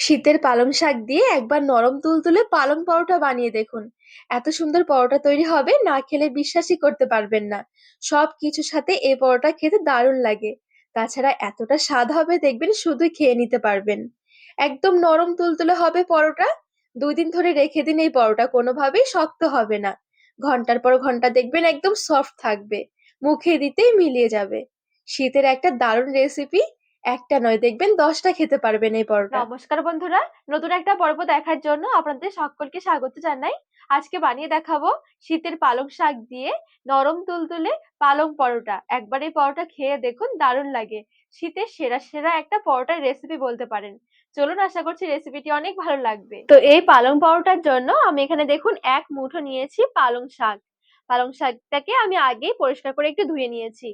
শীতের পালং শাক দিয়ে একবার নরম তুলতুলে পালং পরোটা বানিয়ে দেখুন। এত সুন্দর পরোটা তৈরি হবে, না খেলে বিশ্বাসই করতে পারবেন না। সব কিছুর সাথে এই পরোটা খেতে দারুণ লাগে। তাছাড়া এতটা স্বাদ হবে দেখবেন শুধু খেয়ে নিতে পারবেন। একদম নরম তুলতুলে হবে পরোটা। দুই দিন ধরে রেখে দিন এই পরোটা কোনোভাবেই শক্ত হবে না। ঘণ্টার পর ঘণ্টা দেখবেন একদম সফট থাকবে। মুখে দিতেই মিলিয়ে যাবে। শীতের একটা দারুণ রেসিপি একটা নয়, দেখবেন দশটা খেতে পারবেন এই পরোটা। নমস্কার বন্ধুরা, নতুন একটা পর্ব দেখার জন্য আপনাদের সকলকে স্বাগত জানাই। আজকে বানিয়ে দেখাবো শীতের পালং শাক দিয়ে নরম তুলতুলে পালং পরোটা। একবার এই পরোটা খেয়ে দেখুন দারুণ লাগে। শীতের সেরা সেরা একটা পরোটার রেসিপি বলতে পারেন। চলুন আশা করছি রেসিপিটি অনেক ভালো লাগবে। তো এই পালং পরোটার জন্য আমি এখানে দেখুন এক মুঠো নিয়েছি পালং শাক। পালং শাকটাকে আমি আগেই পরিষ্কার করে একটু ধুয়ে নিয়েছি।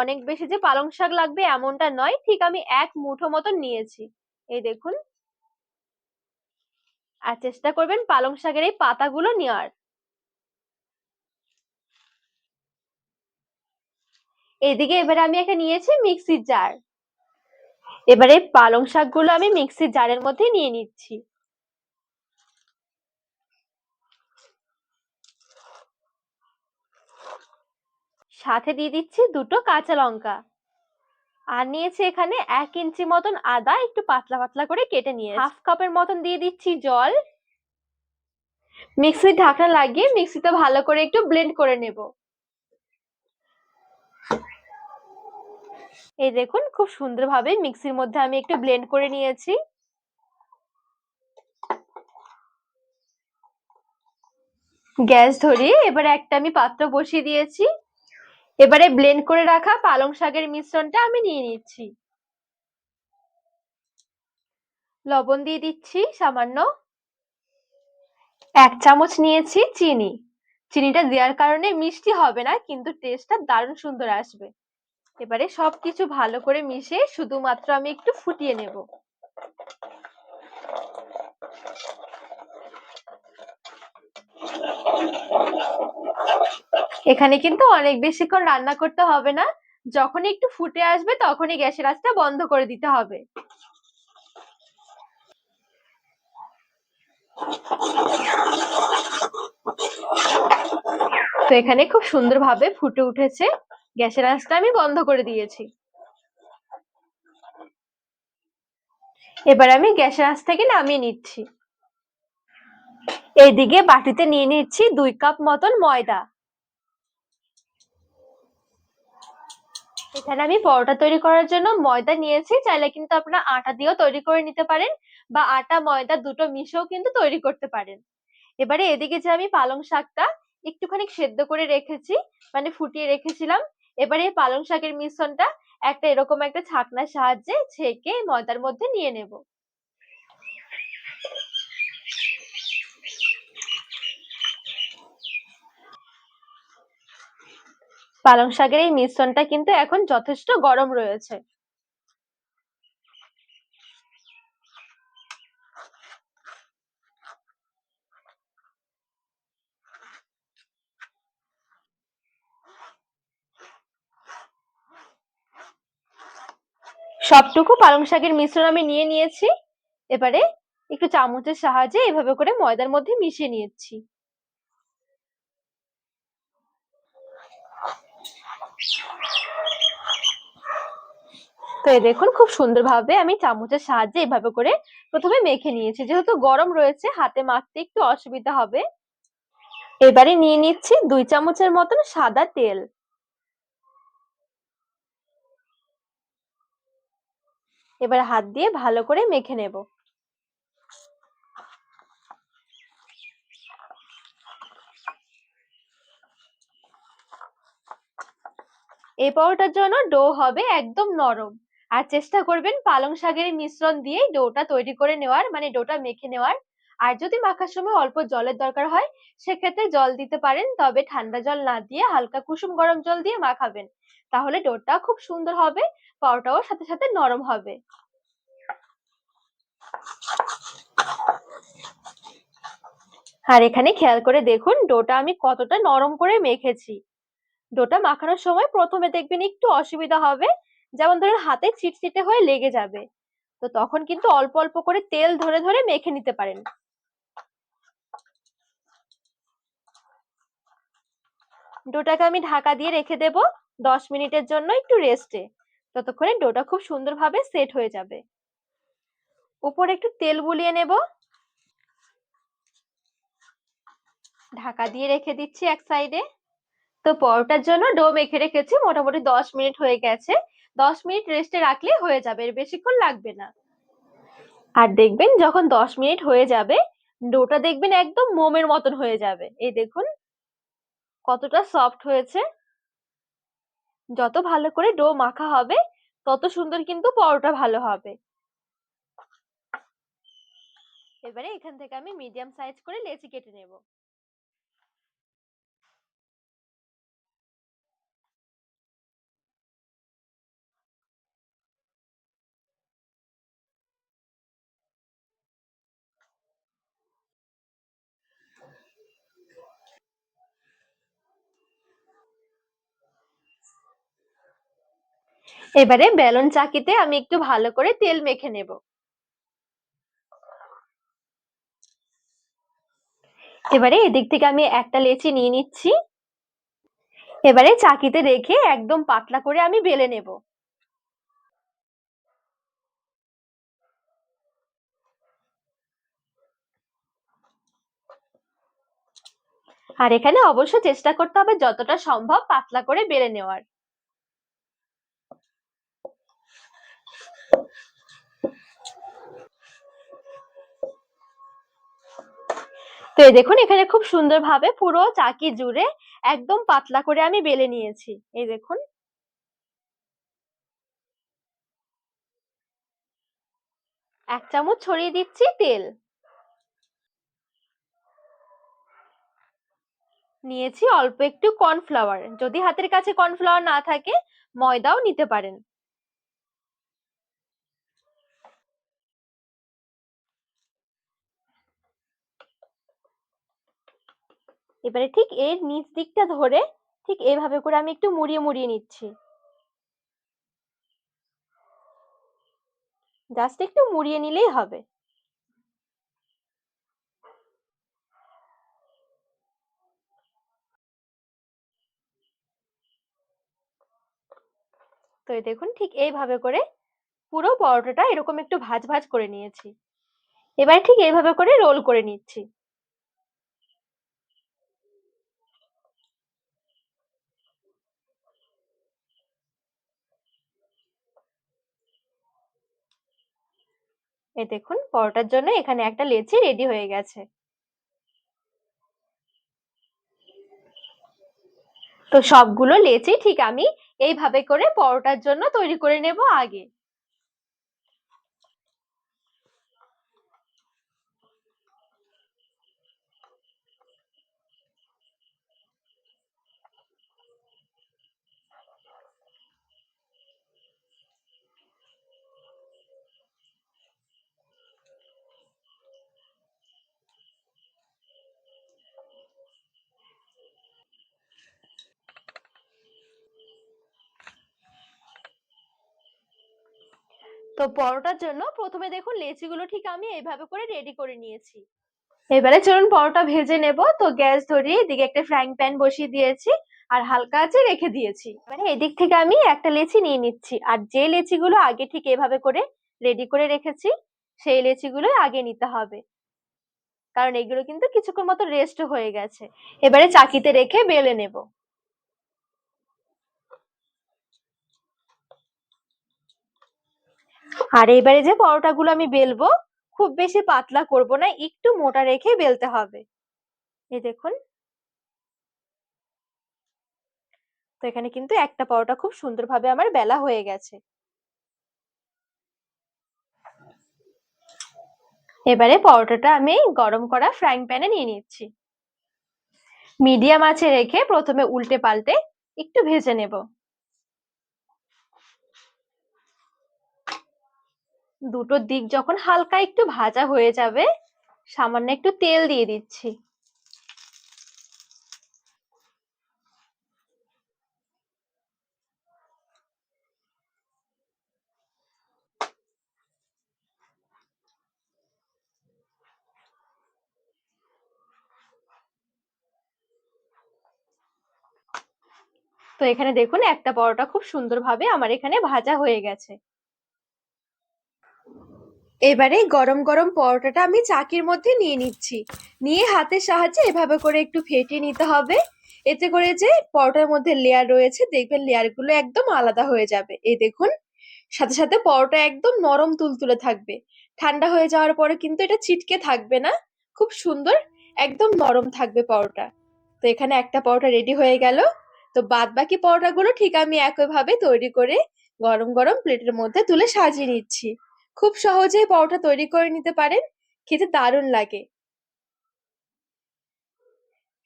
অনেক বেশি যে পালং শাক লাগবে এমনটা নয়, ঠিক আমি এক মুঠো মতন নিয়েছি। এই দেখুন। আর চেষ্টা করবেন পালং শাকের এই পাতাগুলো নেওয়ার। এদিকে এবারে আমি একটা নিয়েছি মিক্সির জার এবারে পালং শাকগুলো আমি মিক্সির জারের মধ্যে নিয়ে নিচ্ছি। সাথে দিয়ে দিচ্ছি দুটো কাঁচা লঙ্কা। আর নিয়েছি এখানে এক ইঞ্চি মতন আদা, একটু পাতলা পাতলা করে কেটে নিয়ে হাফ কাপের মতন দিয়ে দিচ্ছি জল। মিক্সির ঢাকনা লাগিয়ে মিক্সিতে ভালো করে একটু ব্লেন্ড করে নেব। এই দেখুন, খুব সুন্দরভাবে মিক্সির মধ্যে আমি একটু ব্লেন্ড করে নিয়েছি। গ্যাস ধরিয়ে এবার একটা আমি পাত্র বসিয়ে দিয়েছি। এবারে ব্লেন্ড করে রাখা পালং শাকের মিশ্রণটা আমি নিয়ে নিচ্ছি। লবণ দিয়ে দিচ্ছি সামান্য। এক চামচ নিয়েছি চিনি। চিনিটা দেওয়ার কারণে মিষ্টি হবে না, কিন্তু টেস্টটা দারুণ সুন্দর আসবে। এবারে সবকিছু ভালো করে মিশিয়ে শুধুমাত্র আমি একটু ফুটিয়ে নেব। এখানে কিন্তু অনেক বেশিক্ষণ রান্না করতে হবে না। যখনই একটু ফুটে আসবে তখনই গ্যাসের আঁচটা বন্ধ করে দিতে হবে। তো এখানে খুব সুন্দরভাবে ফুটে উঠেছে। গ্যাসের আঁচটা আমি বন্ধ করে দিয়েছি। এবার আমি গ্যাসের আঁচ থেকে নামিয়ে নিচ্ছি। এইদিকে বাটিতে নিয়ে নিচ্ছি দুই কাপ মতন ময়দা। এখানে আমি পরোটা তৈরি করার জন্য ময়দা নিয়েছি। চাইলে কিন্তু আপনারা আটা দিয়েও তৈরি করে নিতে পারেন বা আটা, ময়দা দুটো মিশেও কিন্তু তৈরি করতে পারেন। এবারে এদিকে যে আমি পালং শাকটা একটুখানি সেদ্ধ করে রেখেছি মানে ফুটিয়ে রেখেছিলাম। এবারে পালং শাকের মিশ্রণটা একটা এরকম একটা ছাকনার সাহায্যে ছেঁকে ময়দার মধ্যে নিয়ে নেব। পালং শাকের এই মিশ্রণটা কিন্তু এখন যথেষ্ট গরম রয়েছে। সবটুকু পালং শাকের মিশ্রণ আমি নিয়ে নিয়েছি। এবারে একটু চামচের সাহায্যে এভাবে করে ময়দার মধ্যে মিশিয়ে নিয়েছি। তো এই দেখুন, খুব সুন্দরভাবে আমি চামচের সাহায্যে এভাবে করে প্রথমে মেখে নিয়েছি। যেহেতু গরম রয়েছে, হাতে মাখতে একটু অসুবিধা হবে। এবারে নিয়ে নিচ্ছি দুই চামচের মতন সাদা তেল। এবার হাত দিয়ে ভালো করে মেখে নেব। এই পরোটার জন্য ডো হবে একদম নরম। আর চেষ্টা করবেন পালং শাকের মিশ্রণ দিয়ে ডোটা তৈরি করে নেওয়ার মানে ডোটা মেখে নেওয়ার। আর যদি মাখার সময় অল্প জলের দরকার হয়, সেক্ষেত্রে জল দিতে পারেন, তবে ঠান্ডা জল না দিয়ে হালকা কুসুম গরম জল দিয়ে মাখাবেন। তাহলে ডোটা খুব সুন্দর হবে পরোটাও সাথে সাথে নরম হবে। আর এখানে খেয়াল করে দেখুন, ডোটা আমি কতটা নরম করে মেখেছি। ডোটা মাখানোর সময় প্রথমে দেখবেন একটু অসুবিধা হবে যেমন ধরুন হাতে চিটচিটে হয়ে লেগে যাবে। তো তখন কিন্তু অল্প অল্প করে তেল ধরে ধরে মেখে নিতে পারেন। ডোটাকে আমি ঢাকা দিয়ে রেখে দেব দশ মিনিটের জন্য একটু রেস্টে ততক্ষণে ডোটা খুব সুন্দরভাবে সেট হয়ে যাবে। উপরে একটু তেল বুলিয়ে নেব। ঢাকা দিয়ে রেখে দিচ্ছি এক সাইডে তো পরোটার জন্য ডো মেখে রেখেছি, মোটামুটি দশ মিনিট হয়ে গেছে। দশ মিনিট রেস্টে রাখলে হয়ে যাবে, এর বেশিক্ষণ লাগবে না। আর দেখবেন যখন দশ মিনিট হয়ে যাবে, ডোটা দেখবেন একদম মোমের মতন হয়ে যাবে। এই দেখুন, কতটা সফট হয়েছে। যত ভালো করে ডো মাখা হবে, তত সুন্দর কিন্তু পরোটা ভালো হবে। এবারে এখান থেকে আমি মিডিয়াম সাইজ করে লেচি কেটে নেব। এবারে বেলন চাকিতে আমি একটু ভালো করে তেল মেখে নেব। এবারে এদিক থেকে আমি একটা লেচি নিয়ে নিচ্ছি। এবারে চাকিতে রেখে একদম পাতলা করে আমি বেলে নেব। আর এখানে অবশ্য চেষ্টা করতে হবে যতটা সম্ভব পাতলা করে বেলে নেওয়ার। তো এই দেখুন, এখানে খুব সুন্দরভাবে পুরো চাকি জুড়ে একদম পাতলা করে আমি বেলে নিয়েছি। এই দেখুন। এক চামচ ছড়িয়ে দিচ্ছি তেল। নিয়েছি অল্প একটু কর্নফ্লাওয়ার। যদি হাতের কাছে কর্নফ্লাওয়ার না থাকে, ময়দাও নিতে পারেন। এবারে ঠিক এর নিচ দিকটা ধরে ঠিক এভাবে করে আমি একটু মুড়িয়ে মুড়িয়ে নিচ্ছি। জাস্ট একটু মুড়িয়ে নিলেই হবে। তো দেখুন ঠিক এইভাবে করে পুরো পরোটাটা এরকম একটু ভাজ ভাজ করে নিয়েছি। এবার ঠিক এইভাবে করে রোল করে নিচ্ছি। এই দেখুন, পরোটার জন্য এখানে একটা লেচি রেডি হয়ে গেছে। তো সবগুলো লেচি ঠিক আমি এইভাবে করে পরোটার জন্য তৈরি করে নেব আগে। তো পরোটার জন্য প্রথমে দেখুন লেচিগুলো ঠিক আমি এইভাবে করে রেডি করে নিয়েছি। এবারে চলুন পরোটা ভেজে নেব। তো গ্যাস ধরিয়ে এদিকে একটা ফ্রাইং প্যান বসিয়ে দিয়েছি আর হালকা আছে রেখে দিয়েছি। মানে এদিক থেকে আমি একটা লেচি নিয়ে নিচ্ছি আর যে লেচিগুলো আগে ঠিক এভাবে করে রেডি করে রেখেছি, সেই লেচিগুলো আগে নিতে হবে। কারণ এগুলো কিন্তু কিছুক্ষণ মতো রেস্ট হয়ে গেছে। এবারে চাকিতে রেখে বেলে নেব। আর এবারে যে পরোটাগুলো আমি বেলবো, খুব বেশি পাতলা করব না, একটু মোটা রেখে বেলতে হবে। এই দেখুন। তো এখানে কিন্তু একটা পরোটা খুব সুন্দরভাবে আমার বেলা হয়ে গেছে। এবারে পরোটাটা আমি গরম করা ফ্রাইং প্যানে নিয়ে নিচ্ছি। মিডিয়াম আঁচে রেখে প্রথমে উল্টে পাল্টে একটু ভেজে নেব। দুটো দিক যখন হালকা একটু ভাজা হয়ে যাবে, সামান্য একটু তেল দিয়ে দিচ্ছি। তো এখানে দেখুন, একটা পরোটা খুব সুন্দরভাবে আমার এখানে ভাজা হয়ে গেছে। এবারে গরম গরম পরোটাটা আমি চাকির মধ্যে নিয়ে নিচ্ছি। নিয়ে হাতের সাহায্যে এভাবে করে একটু ফেটিয়ে নিতে হবে। এতে করে যে পরোটার মধ্যে লেয়ার রয়েছে, দেখবেন লেয়ারগুলো একদম আলাদা হয়ে যাবে। এই দেখুন, সাথে সাথে পরোটা একদম নরম তুলতুলে থাকবে। ঠান্ডা হয়ে যাওয়ার পরে কিন্তু এটা ছিটকে থাকবে না। খুব সুন্দর, একদম নরম থাকবে পরোটা। তো এখানে একটা পরোটা রেডি হয়ে গেল। তো বাদ বাকি পরোটাগুলো ঠিক আমি একইভাবে তৈরি করে গরম গরম প্লেটের মধ্যে তুলে সাজিয়ে নিচ্ছি। খুব সহজেই পরোটা তৈরি করে নিতে পারেন। খেতে দারুণ লাগে।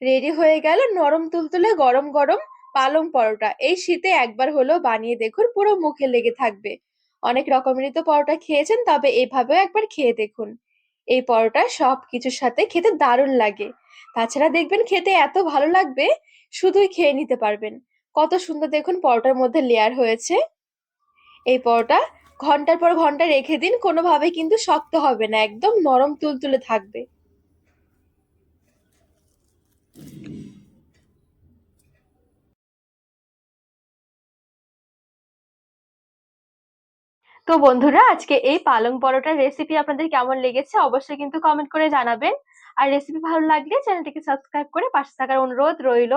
রেডি হয়ে গেল নরম তুলতুলে গরম গরম পালং পরোটা। এই শীতে একবার হলেও বানিয়ে দেখুন, পুরো মুখে লেগে থাকবে। অনেক রকমেরই তো পরোটা খেয়েছেন, তবে এভাবেও একবার খেয়ে দেখুন। এই পরোটা সব কিছুর সাথে খেতে দারুণ লাগে। তাছাড়া দেখবেন খেতে এত ভালো লাগবে, শুধুই খেয়ে নিতে পারবেন। কত সুন্দর দেখুন পরোটার মধ্যে লেয়ার হয়েছে। এই পরোটা ঘণ্টার পর ঘণ্টা রেখে দিন, কোনোভাবে কিন্তু শক্ত হবে না, একদম নরম তুলতুলে থাকবে। তো বন্ধুরা, আজকে এই পালং পরোটার রেসিপি আপনাদের কেমন লেগেছে অবশ্যই কিন্তু কমেন্ট করে জানাবেন। আর রেসিপি ভালো লাগলে চ্যানেলটিকে সাবস্ক্রাইব করে পাশে থাকার অনুরোধ রইল।